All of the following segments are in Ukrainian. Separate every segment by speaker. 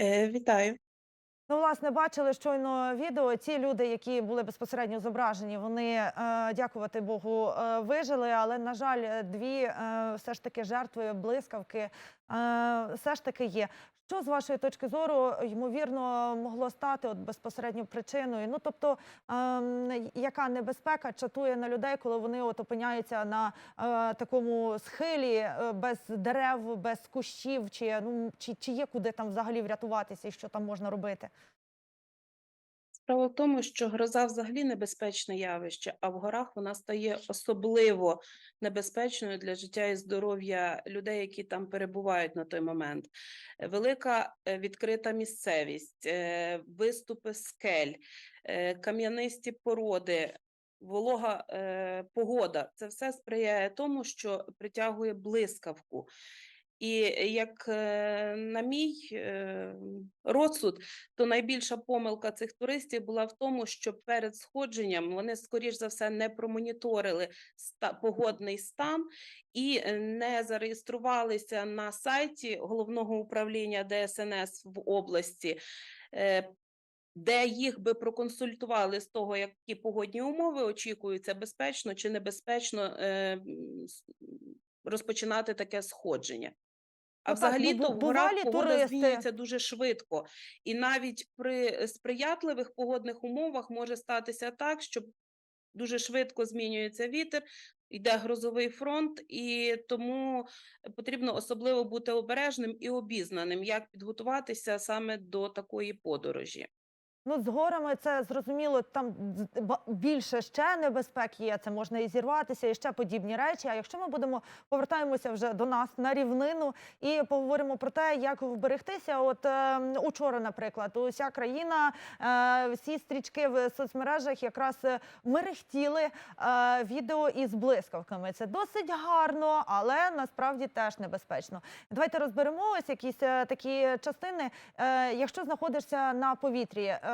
Speaker 1: Е, вітаю.
Speaker 2: Ну, власне, бачили щойно відео. Ті люди, які були безпосередньо зображені, вони, е, дякувати Богу, е, вижили. Але, на жаль, дві е, все ж таки жертви блискавки все ж таки є. Що з вашої точки зору ймовірно могло стати от безпосередньо причиною? Ну тобто, ем, яка небезпека чатує на людей, коли вони от опиняються на е, такому схилі е, без дерев, без кущів, чи ну чи, чи є куди там взагалі врятуватися, і що там можна робити?
Speaker 1: Справа в тому, що гроза взагалі небезпечне явище, а в горах вона стає особливо небезпечною для життя і здоров'я людей, які там перебувають на той момент. Е, Велика е, відкрита місцевість, е, виступи скель, кам'янисті породи. Волога погода це все сприяє тому, що притягує блискавку. І як е, на мій е, розсуд, то найбільша помилка цих туристів була в тому, що перед сходженням вони, скоріш за все, не промоніторили погодний стан і е, не зареєструвалися на сайті головного управління ДСНС в області. е, Де їх би проконсультували з того, які погодні умови очікуються, безпечно чи небезпечно е, розпочинати таке сходження. А
Speaker 2: Ну так, ну,
Speaker 1: в горах погода
Speaker 2: туристи.
Speaker 1: змінюється дуже швидко. І навіть при сприятливих погодних умовах може статися так, що дуже швидко змінюється вітер, йде грозовий фронт, і тому потрібно особливо бути обережним і обізнаним, як підготуватися саме до такої подорожі.
Speaker 2: Ну, з горами це зрозуміло, там більше ще небезпек є. Це можна і зірватися, і ще подібні речі. А якщо ми будемо повертаємося вже до нас на рівнину і поговоримо про те, як вберегтися. От е, учора, наприклад, уся країна, е, всі стрічки в соцмережах якраз е, мерехтіли е, відео із блискавками. Це досить гарно, але насправді теж небезпечно. Давайте розберемо ось якісь е, такі частини. Е, якщо знаходишся на повітрі, е,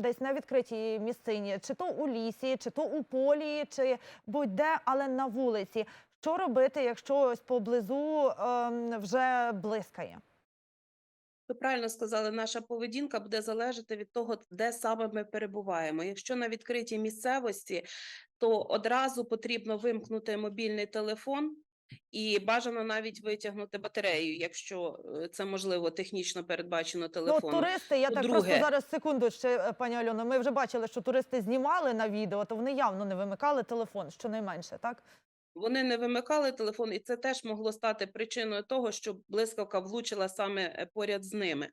Speaker 2: десь на відкритій місцині, чи то у лісі, чи то у полі, чи будь-де, але на вулиці. Що робити, якщо ось поблизу ем, вже блискає?
Speaker 1: Ви правильно сказали, наша поведінка буде залежати від того, де саме ми перебуваємо. Якщо на відкритій місцевості, то одразу потрібно вимкнути мобільний телефон і бажано навіть витягнути батарею, якщо е, це можливо технічно передбачено
Speaker 2: Ну, туристи, я так
Speaker 1: По-друге-
Speaker 2: просто зараз секунду ще, е, пані Альоно. Ми вже бачили, що туристи знімали на відео, то вони явно не вимикали телефон, щонайменше, так?
Speaker 1: Вони не вимикали телефон, і це теж могло стати причиною того, що блискавка влучила саме е, поряд з ними.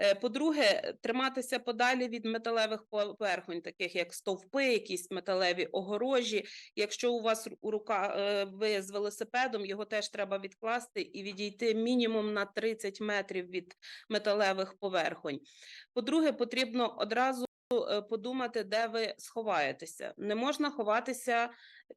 Speaker 1: Е, По-друге, триматися подалі від металевих поверхонь, таких як стовпи, якісь металеві огорожі. Якщо у вас у рука е, ви з велосипедом, його теж треба відкласти і відійти мінімум на 30 метрів від металевих поверхонь. По-друге, потрібно одразу е, подумати, де ви сховаєтеся. Не можна ховатися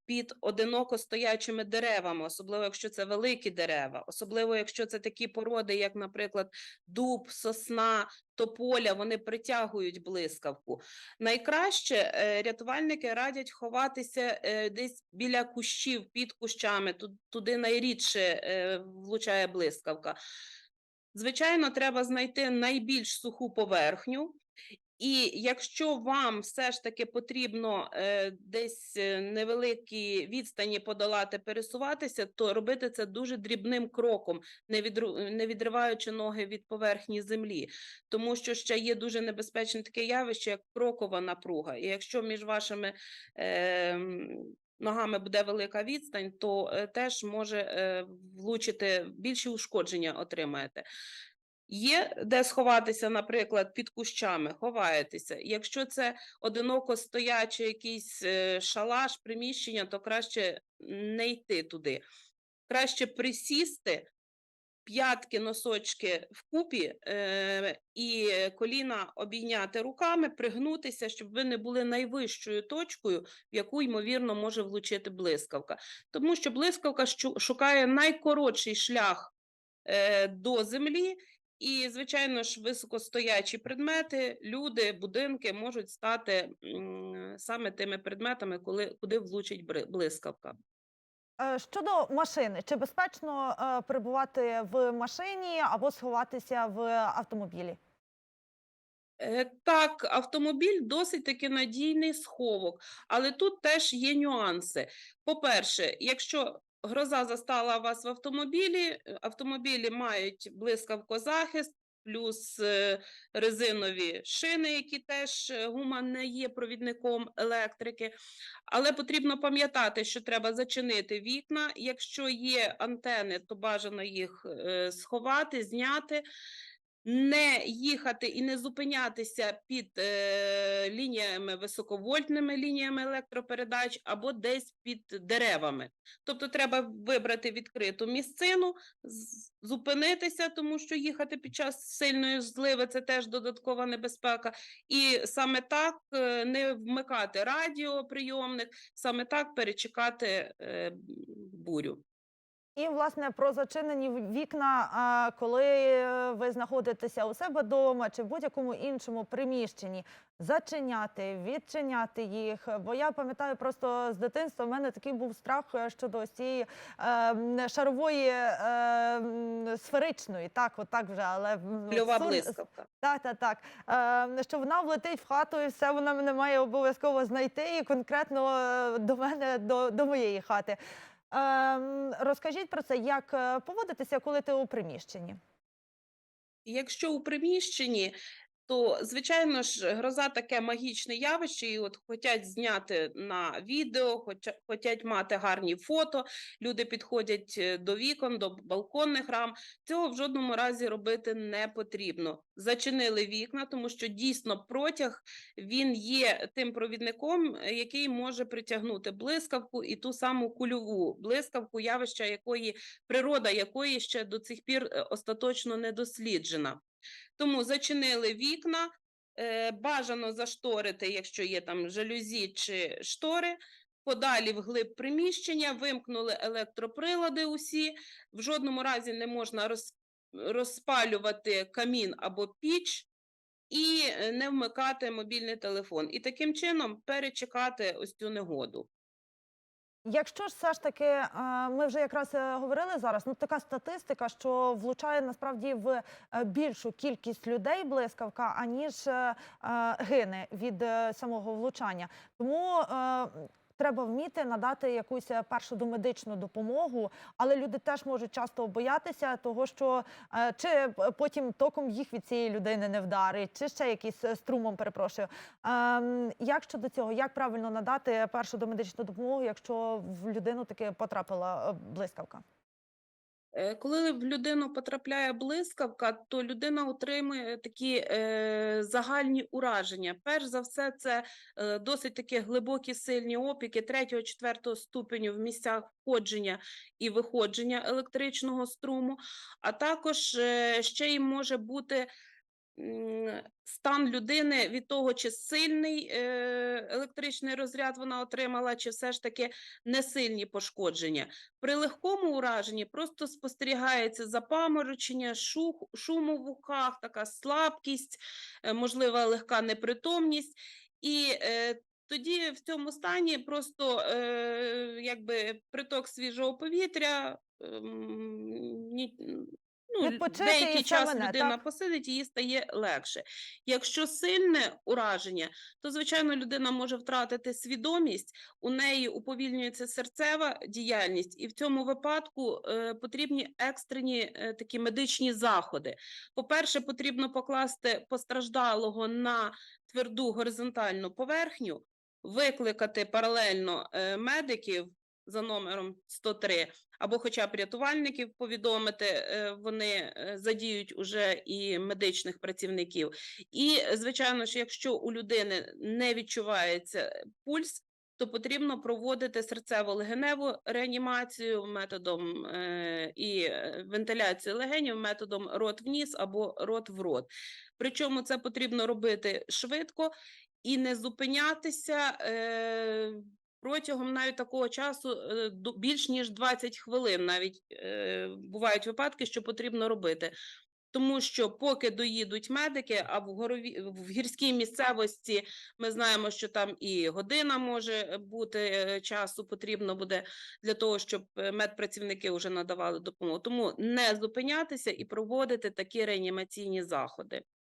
Speaker 1: під одиноко стоячими деревами, особливо якщо це великі дерева, особливо якщо це такі породи, як, наприклад, дуб, сосна, тополя, вони притягують блискавку. Найкраще е, рятувальники радять ховатися е, десь біля кущів, під кущами, ту- туди найрідше е, влучає блискавка. Звичайно, треба знайти найбільш суху поверхню. І якщо вам все ж таки потрібно е, десь е, невеликі відстані подолати, пересуватися, то робити це дуже дрібним кроком, не, відру, не відриваючи ноги від поверхні землі. Тому що ще є дуже небезпечне таке явище, як крокова напруга. І якщо між вашими е, ногами буде велика відстань, то е, теж може е, влучити більші ушкодження отримаєте. Є де сховатися, наприклад, під кущами, ховаєтеся. Якщо це одиноко стоячий якийсь е, шалаш, приміщення, то краще не йти туди. Краще присісти, п'ятки, носочки вкупі е, і коліна обійняти руками, пригнутися, щоб ви не були найвищою точкою, в яку, ймовірно, може влучити блискавка. Тому що блискавка шукає найкоротший шлях е, до землі, і, звичайно ж, високостоячі предмети, люди, будинки можуть стати саме тими предметами, коли, куди влучить блискавка.
Speaker 2: Е, Щодо машини, чи безпечно е, перебувати в машині або сховатися в автомобілі?
Speaker 1: Е, Так, автомобіль досить таки надійний сховок, але тут теж є нюанси. По-перше, якщо гроза застала вас в автомобілі, е, автомобілі мають блискавкозахист, плюс е, резинові шини, які теж е, гума не є провідником електрики. Але потрібно пам'ятати, що треба зачинити вікна. Якщо є антени, то бажано їх сховати, зняти не їхати і не зупинятися під е, лініями високовольтними лініями електропередач або десь під деревами. Тобто треба вибрати відкриту місцину, зупинитися, тому що їхати під час сильної зливи це теж додаткова небезпека. І саме так е, не вмикати радіоприйомник, саме так перечекати е, бурю.
Speaker 2: І власне про зачинені вікна, коли е, ви знаходитеся у себе вдома чи в будь-якому іншому приміщенні, зачиняти, відчиняти їх. Бо я пам'ятаю просто з дитинства, в мене такий був страх е, щодо ось цієї е, шарової е, сферичної, так, отак вже, але м,
Speaker 1: Кльова
Speaker 2: сун-
Speaker 1: блискавка.
Speaker 2: так, так, так. Е, що вона влетить в хату і все вона мене має обов'язково знайти і конкретно е, до мене, до, до моєї хати. Ем, розкажіть про це, як е, поводитися, коли ти у приміщенні?
Speaker 1: Якщо у приміщенні, то звичайно ж гроза таке магічне явище, і от хочуть зняти на відео, хоча- хочуть мати гарні фото. Люди підходять е, до вікон, до балконних рам. Цього в жодному разі робити не потрібно. Зачинили вікна, тому що дійсно протяг він є тим провідником, е, який може притягнути блискавку і ту саму кульову блискавку, явища якої природа якої ще до цих пір е, остаточно не досліджена. Тому зачинили вікна, е, бажано зашторити, якщо є там жалюзі чи штори. Подалі вглиб приміщення, вимкнули електроприлади усі. В жодному разі не можна роз, розпалювати камін або піч і не вмикати мобільний телефон. І таким чином перечекати ось цю негоду.
Speaker 2: Якщо ж все ж таки, е, ми вже якраз е, говорили зараз, ну така статистика, що влучає насправді в е, більшу кількість людей блискавка, аніж гине від самого влучання. Тому треба вміти надати якусь е, першу домедичну допомогу, але люди теж можуть часто боятися того, що е, чи е, потім током їх від цієї людини не вдарить, чи ще якийсь струмом, перепрошую. Ем, як щодо цього, як правильно надати першу домедичну допомогу, якщо в людину таки потрапила блискавка?
Speaker 1: Е, Коли в людину потрапляє блискавка, то людина отримує такі е, загальні ураження. Перш за все, це е, досить такі глибокі сильні опіки 3-4 ступеню в місцях входження і виходження електричного струму, а також ще й може бути стан людини від того, чи сильний е, електричний розряд вона отримала, чи все ж таки несильні пошкодження. При легкому ураженні просто спостерігається запаморочення, шух, шум у вухах, така слабкість, е, можлива легка непритомність. І е, тоді в цьому стані просто е, якби приток свіжого повітря. ем, Ну,
Speaker 2: Відпочити і
Speaker 1: деякий
Speaker 2: все
Speaker 1: час
Speaker 2: мене,
Speaker 1: людина
Speaker 2: так?
Speaker 1: посидить, їй стає легше. Якщо сильне ураження, то звичайно людина може втратити свідомість, у неї уповільнюється серцева діяльність, і в цьому випадку е, потрібні екстрені е, такі медичні заходи. По-перше, потрібно покласти постраждалого на тверду горизонтальну поверхню, викликати паралельно е, медиків за номером 103, або хоча б рятувальників повідомити, е, вони е, задіють уже і медичних працівників. І, звичайно ж, якщо у людини не відчувається пульс, то потрібно проводити серцево-легеневу реанімацію методом е, і е, вентиляцію легенів методом рот в ніс або рот в рот. Причому це потрібно робити швидко і не зупинятися е, протягом навіть такого часу е, більш ніж 20 хвилин. Навіть е, бувають випадки, що потрібно робити. Тому що поки доїдуть медики, а в горові в гірській місцевості ми знаємо, що там і година може бути е, часу потрібно буде для того, щоб медпрацівники вже надавали допомогу. Тому не зупинятися і проводити такі реанімаційні заходи.